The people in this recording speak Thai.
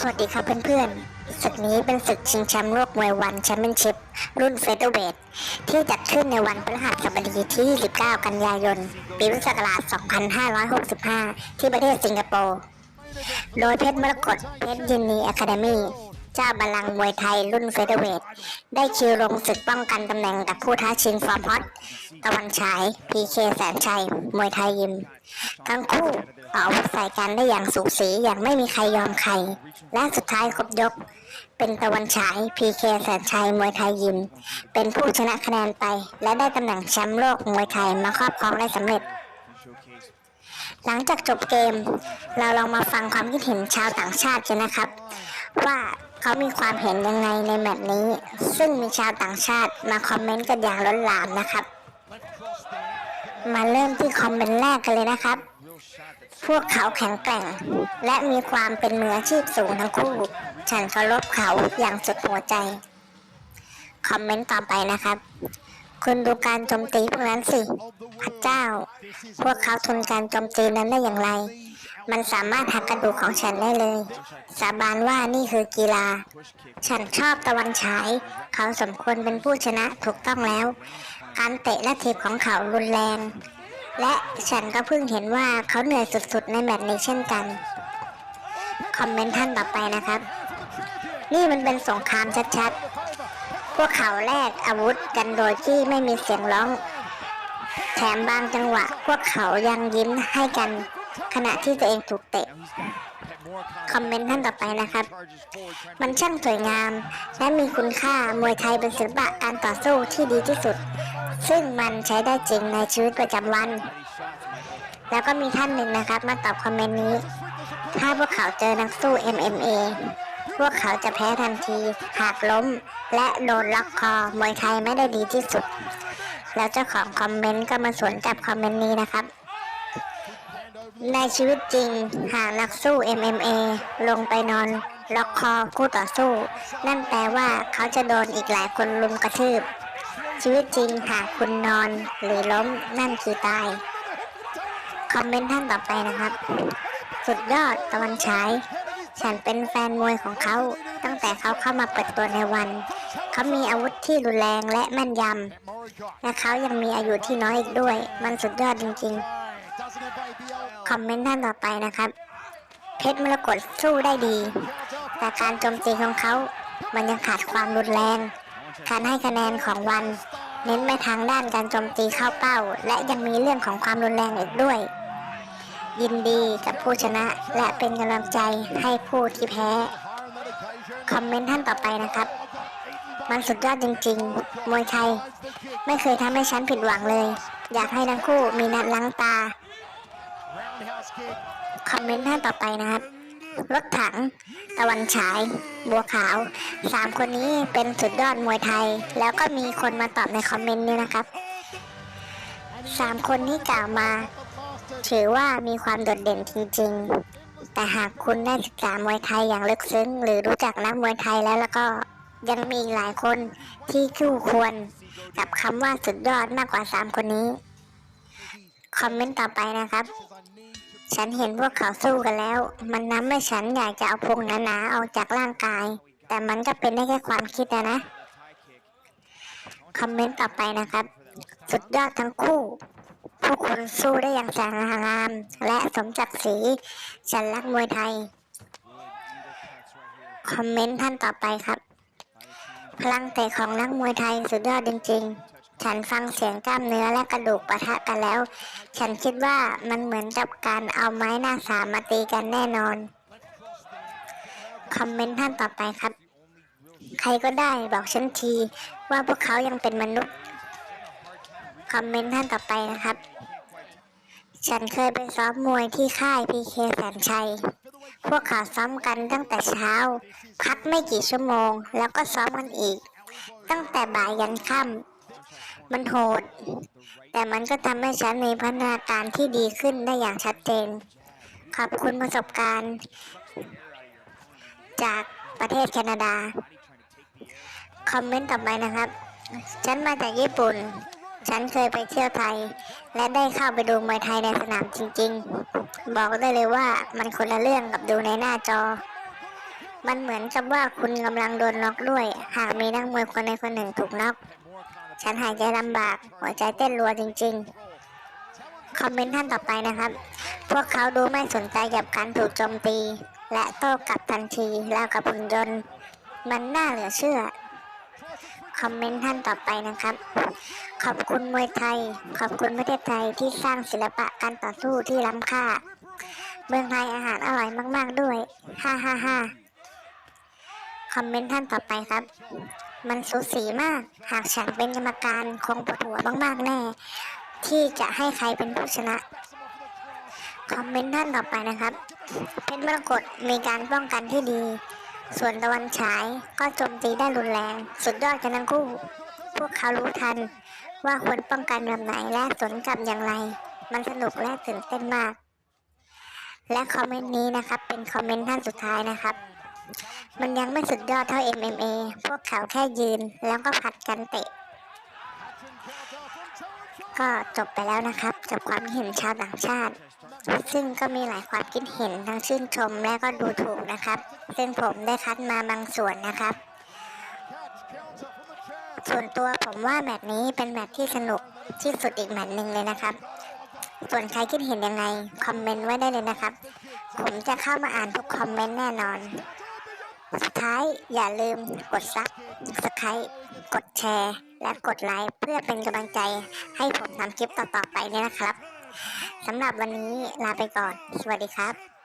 สวัสดีครับเพื่อนๆศึกนี้เป็นศึกชิงแชมป์โลกมวยวันแชมเปี้ยนชิพรุ่นเฟเธอร์เวทที่จัดขึ้นในวันพฤหัสบดีที่29กันยายน ปีพุทธศักราช 2565 ที่ประเทศสิงคโปร์ โดยเพชรมรกตเพชรยินนีอะคาเดมี่ เจ้าบัลลังก์มวยไทยรุ่นเฟเธอร์เวทได้คิวลงศึกป้องกันตำแหน่งกับผู้ท้าชิงฟอร์มฮอตตะวันฉายพีเคแสนชัย มวยไทยยิม ทั้งคู่เอาอาวุธใส่กันได้อย่างสูสีอย่างไม่มีใครยอมใคร และสุดท้ายครบยก เป็นตะวันฉายพีเคแสนชัย มวยไทยยิม เป็นผู้ชนะคะแนนไป และได้ตำแหน่งแชมป์โลกมวยไทยมาครอบครองได้สำเร็จหลังจากจบเกม เราลองมาฟังความคิดเห็นชาวต่างชาติกันนะครับ ว่า เขามีความเห็นยังไงในแมตช์นี้ ซึ่งมีชาวต่างชาติมาคอมเมนต์กันอย่างล้นหลามนะครับ มาเริ่มที่คอมเมนต์แรกกันเลยนะครับ พวกเขาแข็งแกร่ง และมีความเป็นมืออาชีพสูงทั้งคู่ ฉันเคารพเขาอย่างสุดหัวใจ คอมเมนต์ต่อไปนะครับ คุณดูการโจมตีพวกนั้นสิ พระเจ้า พวกเขาทนการโจมตีนั้นได้อย่างไร มันสามารถหักกระดูกของฉันได้เลย สาบานว่านี่คือกีฬา ฉันชอบตะวันฉาย เขาสมควรเป็นผู้ชนะถูกต้องแล้ว การเตะและถีบของเขารุนแรง และฉันก็เพิ่งเห็นว่าเขาเหนื่อยสุดๆในแมตช์นี้เช่นกัน คอมเมนต์ท่านต่อไปนะครับ นี่มันเป็นสงครามชัดๆ พวกเขาแลกอาวุธกันโดยที่ไม่มีเสียงร้อง แถมบางจังหวะพวกเขายังยิ้มให้กัน ขณะที่ตัวเองถูกเตะ คอมเมนต์ท่านต่อไปนะครับ มันช่างสวยงาม และมีคุณค่ามวยไทยเป็นศิลปะการต่อสู้ที่ดีที่สุด ซึ่งมันใช้ได้จริงในชีวิตประจำวัน แล้วก็มีท่านหนึ่งนะครับ มาตอบคอมเมนต์นี้ ถ้าพวกเขาเจอนักสู้ MMA พวกเขาจะแพ้ทันที หากล้ม และโดนล็อกคอ มวยไทยไม่ได้ดีที่สุด แล้วเจ้าของคอมเมนต์ก็มาสวนกับคอมเมนต์นี้นะครับ ในชีวิตจริง หากนักสู้ MMA ลงไปนอน ล็อกคอคู่ต่อสู้ นั่นแปลว่าเขาจะโดนอีกหลายคนลุมกระทืบ ชีวิตจริงหากคุณนอนหรือล้มนั่นคือตาย คอมเมนต์ท่านต่อไปนะครับ สุดยอดตะวันฉาย ฉันเป็นแฟนมวยของเขา ตั้งแต่เขาเข้ามาเปิดตัวในวัน เขามีอาวุธที่รุนแรงและแม่นยำและเขายังมีอายุที่น้อยอีกด้วย มันสุดยอดจริงๆ คอมเมนต์ท่านต่อไปนะครับ เพชรมรกตสู้ได้ดี แต่การโจมตีของเขา มันยังขาดความรุนแรง การให้คะแนนของวัน เน้นไปทางด้านการโจมตีเข้าเป้า และยังมีเรื่องของความรุนแรงอีกด้วย ยินดีกับผู้ชนะและเป็นกำลังใจให้ผู้ที่แพ้ คอมเมนต์ท่านต่อไปนะครับ มันสุดยอดจริง ๆ มวยไทย ไม่เคยทำให้ฉันผิดหวังเลย อยากให้ทั้งคู่มีนัดล้างตา คอมเมนต์ท่านต่อไปนะครับ รถถัง ตะวันฉาย บัวขาวสามคนนี้เป็นสุดยอดมวยไทย แล้วก็มีคนมาตอบในคอมเมนต์นี้นะครับสามคนที่กล่าวมา ถือว่ามีความโดดเด่นจริง ๆ แต่หากคุณได้ศึกษามวยไทยอย่างลึกซึ้ง หรือรู้จักนักมวยไทยแล้วแล้วก็ยังมีหลายคนที่คู่ควร กับคำว่าสุดยอดมากกว่าสามคนนี้ คอมเมนต์ต่อไปนะครับ ฉันเห็นพวกเขาสู้กันแล้ว มันน้ำให้ฉันอยากจะเอาพงหนาๆออกจากร่างกาย แต่มันก็เป็นได้แค่ความคิดนะนะ คอมเมนต์ต่อไปนะครับ สุดยอดทั้งคู่ ผู้คนสู้ได้อย่างสง่างาม และสมศักดิ์ศรี ฉันรักมวยไทย คอมเมนต์ท่านต่อไปครับ พลังเตะของนักมวยไทยสุดยอดจริงๆ ฉันฟังเสียงกล้ามเนื้อและกระดูกปะทะกันแล้ว ฉันคิดว่ามันเหมือนกับการเอาไม้หน้าสามมาตีกันแน่นอน คอมเมนต์ท่านต่อไปครับ ใครก็ได้บอกฉันที ว่าพวกเขายังเป็นมนุษย์ คอมเมนต์ท่านต่อไปนะครับ ฉันเคยไปซ้อมมวยที่ค่ายพีเคแสนชัย พวกเขาซ้อมกันตั้งแต่เช้า พักไม่กี่ชั่วโมง แล้วก็ซ้อมกันอีก ตั้งแต่บ่ายยันค่ำ มันโหด แต่มันก็ทำให้ฉันมีพัฒนาการที่ดีขึ้นได้อย่างชัดเจน ขอบคุณประสบการณ์ จากประเทศแคนาดา คอมเมนต์ต่อไปนะครับ ฉันมาจากญี่ปุ่น ฉันเคยไปเที่ยวไทย และได้เข้าไปดูมวยไทยในสนามจริง ๆ บอกได้เลยว่ามันคนละเรื่องกับดูในหน้าจอ มันเหมือนกับว่าคุณกำลังโดนน็อกด้วย หากมีนักมวยคนใดคนหนึ่งถูกน็อก ฉันหายใจลำบาก หัวใจเต้นรัวจริง ๆ คอมเมนต์ท่านต่อไปนะครับ พวกเขาดูไม่สนใจกับการถูกโจมตี และโต้กลับทันทีแล้วกับหุ่นยนต์ มันน่าเหลือเชื่อ คอมเมนต์ท่านต่อไปนะครับ ขอบคุณมวยไทย ขอบคุณประเทศไทยที่สร้างศิลปะการต่อสู้ที่ล้ำค่า เมืองไทยอาหารอร่อยมาก ๆ ด้วย ฮ่าฮ่าฮ่า อมเมนต์ท่านต่อไปครับ มันสูสีมาก หากฉันเป็นกรรมการคงปวดหัวมากๆแน่ ที่จะให้ใครเป็นผู้ชนะ คอมเมนต์ท่านต่อไปนะครับ เพชรมรกตมีการป้องกันที่ดี ส่วนตะวันฉายก็โจมตีได้รุนแรง สุดยอดกันทั้งคู่ พวกเขารู้ทันว่าควรป้องกันแบบไหนและสวนกลับอย่างไร มันสนุกและตื่นเต้นมาก และคอมเมนต์นี้นะครับ เป็นคอมเมนต์ท่านสุดท้ายนะครับ มันยังไม่สุดยอดเท่า MMA พวกเขาแค่ยืนแล้วก็ผัดกันเตะ ก็จบไปแล้วนะครับกับความเห็นชาวต่างชาติ ซึ่งก็มีหลายความคิดเห็นทั้งชื่นชมและก็ดูถูกนะครับ ซึ่งผมได้คัดมาบางส่วนนะครับ ส่วนตัวผมว่าแมตช์นี้เป็นแมตช์ที่สนุกที่สุดอีกแมตช์หนึ่งเลยนะครับส่วนใครคิดเห็นยังไง คอมเมนต์ไว้ได้เลยนะครับ ผมจะเข้ามาอ่านทุกคอมเมนต์แน่นอน สุดท้ายอย่าลืมกดซับสไครต์กดแชร์ และกดไลค์เพื่อเป็นกำลังใจให้ผมทำคลิปต่อๆไปเนี่ยนะครับสำหรับวันนี้ลาไปก่อน สวัสดีครับ